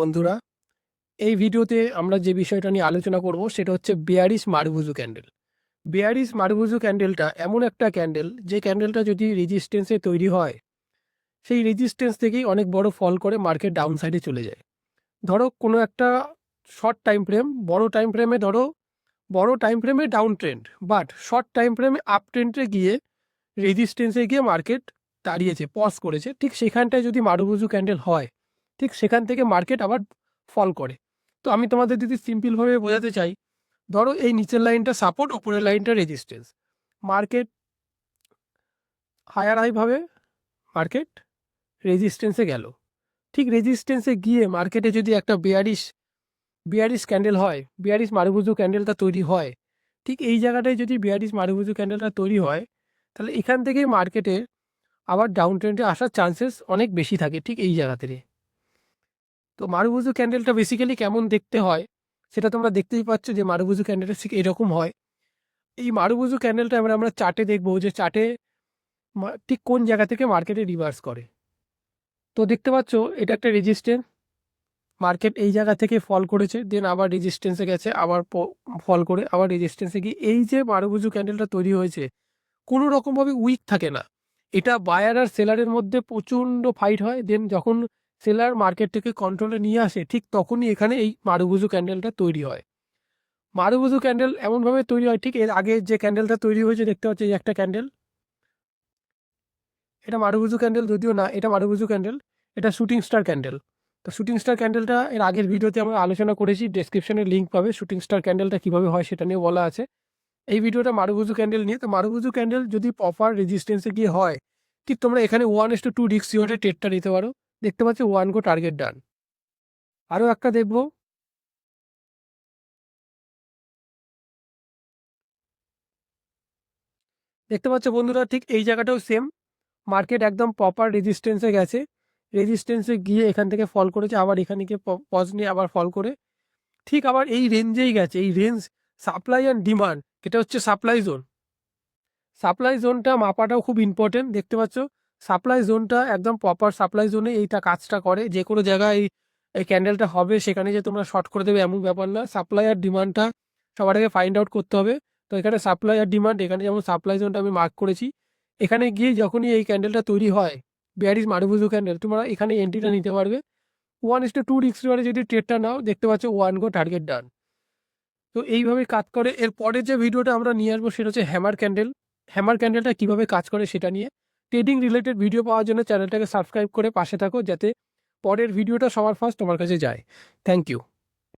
বন্ধুরা, এই ভিডিওতে আমরা যে বিষয়টা নিয়ে আলোচনা করব সেটা হচ্ছে bearish marubozu candle. Bearish marubozu ক্যান্ডেলটা এমন একটা ক্যান্ডেল, যে ক্যান্ডেলটা যদি রেজিস্ট্যান্সে তৈরি হয়, সেই রেজিস্ট্যান্স থেকেই অনেক বড় ফল করে মার্কেট ডাউন সাইডে চলে যায়। ধরো, কোনো একটা শর্ট টাইম ফ্রেম বড় টাইম ফ্রেমে ধরো, বড় টাইম ফ্রেমে down trend but short time ফ্রেমে আপ ট্রেন্ডে গিয়ে রেজিস্ট্যান্সে গিয়ে মার্কেট দাঁড়িয়েছে পজ করেছে, ঠিক সেখানটায় যদি মারুবুজু ক্যান্ডেল হয় ঠিক সেখান থেকে মার্কেট আবার ফল করে। তো আমি তোমাদের যদি সিম্পলভাবে বোঝাতে চাই, ধরো এই নিচের লাইনটা সাপোর্ট ওপরের লাইনটা রেজিস্ট্যান্স মার্কেট হায়ার হাইভাবে মার্কেট রেজিস্ট্যান্সে গেল। ঠিক রেজিস্ট্যান্সে গিয়ে মার্কেটে যদি একটা বিয়ারিশ বিয়ারিশ ক্যান্ডেল হয় বিয়ারিশ মারুবুজু ক্যান্ডেলটা তৈরি হয়, ঠিক এই জায়গাটায় যদি বিয়ারিশ মারুবুজু ক্যান্ডেলটা তৈরি হয়, তাহলে এখান থেকেই মার্কেটে আবার ডাউন ট্রেন্ডে আসার চান্সেস অনেক বেশি থাকে ঠিক এই জায়গাতে। তো মারুবুজু ক্যান্ডেলটা বেসিক্যালি কেমন দেখতে হয়, সেটা তোমরা দেখতেই পাচ্ছ যে মারুবুজু ক্যান্ডেলটা ঠিক এরকম হয়। এই মারুবুজু ক্যান্ডেলটা আমরা আমরা চার্টে দেখব যে চার্টে ঠিক কোন জায়গা থেকে মার্কেটে রিভার্স করে। তো দেখতে পাচ্ছ, এটা একটা রেজিস্ট্যান্স মার্কেট এই জায়গা থেকে ফল করেছে দেন আবার রেজিস্ট্যান্সে গেছে, আবার ফল করে, আবার রেজিস্ট্যান্সে গিয়ে এই যে মারুবুজু ক্যান্ডেলটা তৈরি হয়েছে, কোনো রকমভাবে উইক থাকে না। এটা বায়ার আর সেলারের মধ্যে প্রচণ্ড ফাইট হয় দেন যখন সেলার মার্কেট থেকে কন্ট্রোলে নিয়ে আসে, ঠিক তখনই এখানে এই মারুবুজু ক্যান্ডেলটা তৈরি হয়। মারুবুজু ক্যান্ডেল এমনভাবে তৈরি হয়, ঠিক এর আগে যে ক্যান্ডেলটা তৈরি হয়েছে দেখতে পাচ্ছি এই একটা ক্যান্ডেল এটা মারুবুজু ক্যান্ডেল যদিও না, এটা মারুবুজু ক্যান্ডেল এটা শুটিং স্টার ক্যান্ডেল তো শুটিং স্টার ক্যান্ডেলটা এর আগের ভিডিওতে আমরা আলোচনা করেছি ডেসক্রিপশনে লিঙ্ক পাবে শুটিং স্টার ক্যান্ডেলটা কীভাবে হয় সেটা নিয়ে বলা আছে। এই ভিডিওটা মারুবুজু ক্যান্ডেল নিয়ে, তো মারুবুজু ক্যান্ডেল যদি প্রপার রেজিস্ট্যান্সে গিয়ে হয়, ঠিক তোমরা এখানে ওয়ান এস টু টু ডিক্স সিওটে টেটটা নিতে পারো। দেখতে পাচ্ছি ওয়ান গো টার্গেট ডান আরও একটা দেখব। দেখতে পাচ্ছ বন্ধুরা, ঠিক এই জায়গাটাও সেম মার্কেট একদম প্রপার রেজিস্ট্যান্সে গেছে। রেজিস্ট্যান্সে গিয়ে এখান থেকে ফল করেছে, আবার এখানে গিয়ে পজ নিয়ে আবার ফল করে। ঠিক আবার এই রেঞ্জেই গেছে, এই রেঞ্জ সাপ্লাই অ্যান্ড ডিমান্ড এটা হচ্ছে সাপ্লাই জোন সাপ্লাই জোনটা মাপাটাও খুব ইম্পর্টেন্ট দেখতে পাচ্ছ? সাপ্লাই জোনটা একদম প্রপার সাপ্লাই জোনে এইটা কাজটা করে। যে কোনো জায়গায় এই ক্যান্ডেলটা হবে, সেখানে যে তোমরা শর্ট করে দেবে এমন ব্যাপার না। সাপ্লাই আর ডিমান্ডটা সবার আগে ফাইন্ড আউট করতে হবে। তো এখানে সাপ্লাই আর ডিমান্ড এখানে যেমন সাপ্লাই জোনটা আমি মার্ক করেছি, এখানে গিয়ে যখনই এই ক্যান্ডেলটা তৈরি হয় বিয়ারিস মারুবুজু ক্যান্ডেল তোমরা এখানে এন্ট্রিটা নিতে পারবে। ওয়ান ইস টু টু ডিক্স যদি ট্রেডটা নাও, দেখতে পাচ্ছ ওয়ান গো টার্গেট ডান তো এইভাবে কাজ করে। এর পরে যে ভিডিওটা আমরা নিয়ে আসব, সেটা হচ্ছে হ্যামার ক্যান্ডেল হ্যামার ক্যান্ডেলটা কীভাবে কাজ করে সেটা নিয়ে। ট্রেডিং রিলেটেড ভিডিও পাওয়ার জন্য চ্যানেলটাকে সাবস্ক্রাইব করে পাশে থাকো যাতে পরের ভিডিওটা সবার ফার্স্ট তোমার কাছে যায়। Thank you